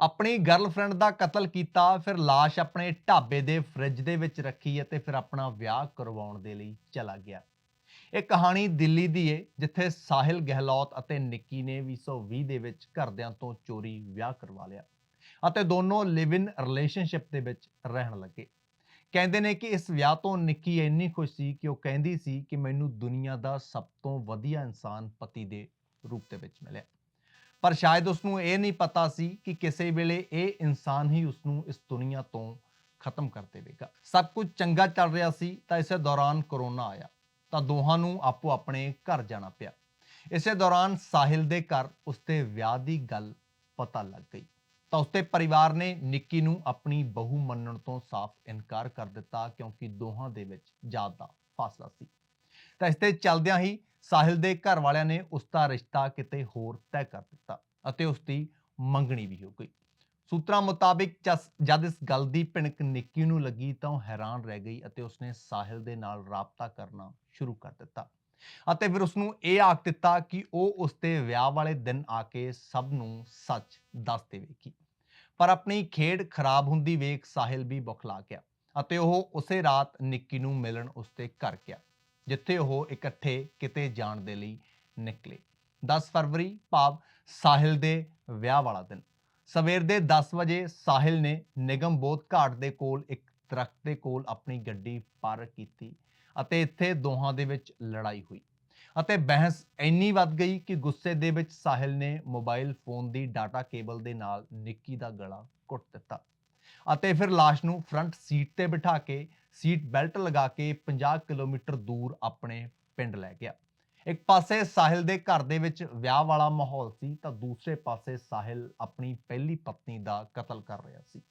ਆਪਣੀ ਗਰਲਫ੍ਰੈਂਡ ਦਾ ਕਤਲ ਕੀਤਾ, ਫਿਰ ਲਾਸ਼ ਆਪਣੇ ਢਾਬੇ ਦੇ ਫ੍ਰਿਜ ਦੇ ਵਿੱਚ ਰੱਖੀ ਅਤੇ ਫਿਰ ਆਪਣਾ ਵਿਆਹ ਕਰਵਾਉਣ ਦੇ ਲਈ ਚਲਾ ਗਿਆ। ਇਹ ਕਹਾਣੀ ਦਿੱਲੀ ਦੀ ਏ, ਜਿੱਥੇ ਸਾਹਿਲ ਗਹਿਲੋਤ ਅਤੇ ਨਿੱਕੀ ਨੇ 2020 ਦੇ ਵਿੱਚ ਘਰਦਿਆਂ ਤੋਂ ਚੋਰੀ ਵਿਆਹ ਕਰਵਾ ਲਿਆ ਅਤੇ ਦੋਨੋਂ ਲਿਵ ਇਨ ਰਿਲੇਸ਼ਨਸ਼ਿਪ ਦੇ ਵਿੱਚ ਰਹਿਣ ਲੱਗੇ। ਕਹਿੰਦੇ ਨੇ ਕਿ ਇਸ ਵਿਆਹ ਤੋਂ ਨਿੱਕੀ ਇੰਨੀ ਖੁਸ਼ ਸੀ ਕਿ ਉਹ ਕਹਿੰਦੀ ਸੀ ਕਿ ਮੈਨੂੰ ਦੁਨੀਆ ਦਾ ਸਭ ਤੋਂ ਵਧੀਆ ਇਨਸਾਨ ਪਤੀ ਦੇ ਰੂਪ ਦੇ ਵਿੱਚ ਮਿਲਿਆ। ਪਰ ਸ਼ਾਇਦ ਉਸ ਨੂੰ ਇਹ ਨਹੀਂ ਪਤਾ ਸੀ ਕਿ ਕਿਸੇ ਵੇਲੇ ਇਹ ਇਨਸਾਨ ਹੀ ਉਸ ਨੂੰ ਇਸ ਦੁਨੀਆ ਤੋਂ ਖਤਮ ਕਰ ਦੇਵੇਗਾ। ਸਭ ਕੁਝ ਚੰਗਾ ਚੱਲ ਰਿਹਾ ਸੀ ਤਾਂ ਇਸੇ ਦੌਰਾਨ ਕਰੋਨਾ ਆਇਆ। ਤਾਂ ਦੋਹਾਂ ਨੂੰ ਆਪੋ ਆਪਣੇ ਘਰ ਜਾਣਾ ਪਿਆ। ਇਸੇ ਦੌਰਾਨ ਸਾਹਿਲ ਦੇ ਘਰ ਉਸਦੇ ਵਿਆਹ ਦੀ ਗੱਲ ਪਤਾ ਲੱਗ ਗਈ। ਤਾਂ ਉਸਦੇ ਪਰਿਵਾਰ ਨੇ ਨਿੱਕੀ ਨੂੰ ਆਪਣੀ ਬਹੂ ਮੰਨਣ ਤੋਂ ਸਾਫ਼ ਇਨਕਾਰ ਕਰ ਦਿੱਤਾ ਕਿਉਂਕਿ ਦੋਹਾਂ ਦੇ ਵਿੱਚ ਜ਼ਿਆਦਾ ਫਾਸਲਾ ਸੀ। ਤਾਂ ਇਸ ਤੇ ਚੱਲਦਿਆਂ ਹੀ ਸਾਹਿਲ ਦੇ ਘਰ ਵਾਲਿਆਂ ਨੇ ਉਸ ਦਾ ਰਿਸ਼ਤਾ ਕਿਤੇ ਹੋਰ ਤੈਅ ਕਰ ਦਿੱਤਾ ਅਤੇ ਉਸ ਦੀ ਮੰਗਣੀ ਵੀ ਹੋ ਗਈ। ਸੂਤਰਾਂ ਮੁਤਾਬਿਕ ਜਸ- ਜਦ ਇਸ ਗੱਲ ਦੀ ਭਿਣਕ ਨਿੱਕੀ ਨੂੰ ਲੱਗੀ ਤਾਂ ਉਹ ਹੈਰਾਨ ਰਹਿ ਗਈ ਅਤੇ ਉਸਨੇ ਸਾਹਿਲ ਦੇ ਨਾਲ ਰਾਬਤਾ ਕਰਨਾ ਸ਼ੁਰੂ ਕਰ ਦਿੱਤਾ ਅਤੇ ਫਿਰ ਉਸ ਨੂੰ ਇਹ ਆਖ ਦਿੱਤਾ ਕਿ ਉਹ ਉਸ ਦੇ ਵਿਆਹ ਵਾਲੇ ਦਿਨ ਆ ਕੇ ਸਭ ਨੂੰ ਸੱਚ ਦੱਸ ਦੇਵੇਗੀ। ਪਰ ਆਪਣੀ ਖੇਡ ਖਰਾਬ ਹੁੰਦੀ ਵੇਖ ਸਾਹਿਲ ਵੀ ਬੁਖਲਾ ਗਿਆ ਅਤੇ ਉਹ ਉਸੇ ਰਾਤ ਨਿੱਕੀ ਨੂੰ ਮਿਲਣ ਉਸ ਦੇ ਘਰ ਗਿਆ। ਜਿੱਥੇ ਉਹ ਇਕੱਠੇ ਕਿਤੇ ਜਾਣ ਦੇ ਲਈ ਨਿਕਲੇ। 10 ਫਰਵਰੀ, ਭਾਵ ਸਾਹਿਲ ਦੇ ਵਿਆਹ ਵਾਲਾ ਦਿਨ। ਸਵੇਰ ਦੇ 10 ਵਜੇ ਸਾਹਿਲ ਨੇ ਨਿਗਮ ਬੋਧ ਘਾਟ ਦੇ ਕੋਲ ਇੱਕ ਦਰਖਤ ਦੇ ਕੋਲ ਆਪਣੀ ਗੱਡੀ ਪਾਰਕ ਕੀਤੀ ਅਤੇ ਇੱਥੇ ਦੋਹਾਂ ਦੇ ਵਿੱਚ ਲੜਾਈ ਹੋਈ ਅਤੇ ਬਹਿਸ ਇੰਨੀ ਵੱਧ ਗਈ ਕਿ ਗੁੱਸੇ ਦੇ ਵਿੱਚ ਸਾਹਿਲ ਨੇ ਮੋਬਾਈਲ ਫੋਨ ਦੀ ਡਾਟਾ ਕੇਬਲ ਦੇ ਨਾਲ ਨਿੱਕੀ ਦਾ ਗਲਾ ਘੁੱਟ ਦਿੱਤਾ ਅਤੇ ਫਿਰ ਲਾਸ਼ ਨੂੰ ਫਰੰਟ ਸੀਟ ਤੇ ਬਿਠਾ ਕੇ ਸੀਟ ਬੈਲਟ ਲਗਾ ਕੇ 50 ਕਿਲੋਮੀਟਰ ਦੂਰ ਆਪਣੇ ਪਿੰਡ ਲੈ ਗਿਆ। ਇੱਕ ਪਾਸੇ ਸਾਹਿਲ ਦੇ ਘਰ ਦੇ ਵਿੱਚ ਵਿਆਹ ਵਾਲਾ ਮਾਹੌਲ ਸੀ, ਤਾਂ ਦੂਸਰੇ ਪਾਸੇ ਸਾਹਿਲ ਆਪਣੀ ਪਹਿਲੀ ਪਤਨੀ ਦਾ ਕਤਲ ਕਰ ਰਿਹਾ ਸੀ।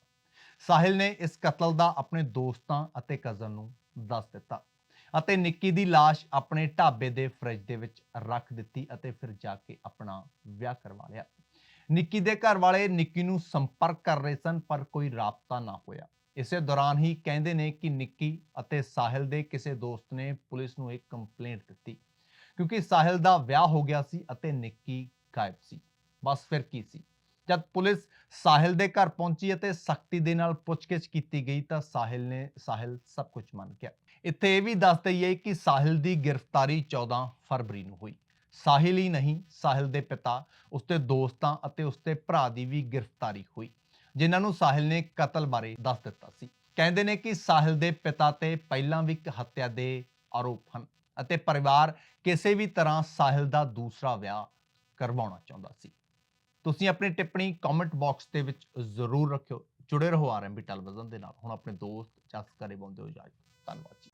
ਸਾਹਿਲ ਨੇ ਇਸ ਕਤਲ ਦਾ ਆਪਣੇ ਦੋਸਤਾਂ ਅਤੇ ਕਜ਼ਨ ਨੂੰ ਦੱਸ ਦਿੱਤਾ ਅਤੇ ਨਿੱਕੀ ਦੀ ਲਾਸ਼ ਆਪਣੇ ਢਾਬੇ ਦੇ ਫ੍ਰਿਜ ਦੇ ਵਿੱਚ ਰੱਖ ਦਿੱਤੀ ਅਤੇ ਫਿਰ ਜਾ ਕੇ ਆਪਣਾ ਵਿਆਹ ਕਰਵਾ ਲਿਆ। ਨਿੱਕੀ ਦੇ ਘਰ ਵਾਲੇ ਨਿੱਕੀ ਨੂੰ ਸੰਪਰਕ ਕਰ ਰਹੇ ਸਨ, ਪਰ ਕੋਈ ਰਾਬਤਾ ਨਾ ਹੋਇਆ। ਇਸੇ ਦੌਰਾਨ ਹੀ ਕਹਿੰਦੇ ਨੇ ਕਿ ਨਿੱਕੀ ਅਤੇ ਸਾਹਿਲ ਦੇ ਕਿਸੇ ਦੋਸਤ ਨੇ ਪੁਲਿਸ ਨੂੰ ਇੱਕ ਕੰਪਲੇਂਟ ਦਿੱਤੀ, ਕਿਉਂਕਿ ਸਾਹਿਲ ਦਾ ਵਿਆਹ ਹੋ ਗਿਆ ਸੀ ਅਤੇ ਨਿੱਕੀ ਗਾਇਬ ਸੀ। ਬਸ ਫਿਰ ਕੀ ਸੀ? ਜਦ ਪੁਲਿਸ ਸਾਹਿਲ ਦੇ ਘਰ ਪਹੁੰਚੀ ਅਤੇ ਸਖਤੀ ਦੇ ਨਾਲ ਪੁੱਛਗਿੱਛ ਕੀਤੀ ਗਈ ਤਾਂ ਸਾਹਿਲ ਨੇ, ਸਾਹਿਲ ਸਭ ਕੁਝ ਮੰਨ ਗਿਆ। ਇੱਥੇ ਇਹ ਵੀ ਦੱਸ ਦਈਏ ਕਿ ਸਾਹਿਲ ਦੀ ਗ੍ਰਿਫਤਾਰੀ 14 ਫਰਵਰੀ ਨੂੰ ਹੋਈ। ਸਾਹਿਲ ਹੀ ਨਹੀਂ, ਸਾਹਿਲ ਦੇ ਪਿਤਾ, ਉਸਦੇ ਦੋਸਤਾਂ ਅਤੇ ਉਸਦੇ ਭਰਾ ਦੀ ਵੀ ਗ੍ਰਿਫਤਾਰੀ ਹੋਈ। ਜਿਨ੍ਹਾਂ ਨੂੰ ਸਾਹਿਲ ਨੇ ਕਤਲ ਬਾਰੇ ਦੱਸ ਦਿੱਤਾ ਸੀ। ਕਹਿੰਦੇ ਨੇ ਕਿ ਸਾਹਿਲ ਦੇ ਪਿਤਾ ਤੇ ਪਹਿਲਾਂ ਵੀ ਇੱਕ ਹੱਤਿਆ ਦੇ ਆਰੋਪ ਹਨ ਅਤੇ ਪਰਿਵਾਰ ਕਿਸੇ ਵੀ ਤਰ੍ਹਾਂ ਸਾਹਿਲ ਦਾ ਦੂਸਰਾ ਵਿਆਹ ਕਰਵਾਉਣਾ ਚਾਹੁੰਦਾ ਸੀ। ਤੁਸੀਂ ਆਪਣੀ ਟਿੱਪਣੀ ਕਮੈਂਟ ਬਾਕਸ ਦੇ ਵਿੱਚ ਜ਼ਰੂਰ ਰੱਖਿਓ। ਜੁੜੇ ਰਹੋ ਆਰਐਮਬੀ ਟੈਲੀਵਿਜ਼ਨ ਦੇ ਨਾਲ। ਹੁਣ ਆਪਣੇ ਦੋਸਤ ਜਸ ਕਰੇ ਬੰਦੇ ਹੋ ਜਾਓ ਧੰਨਵਾਦ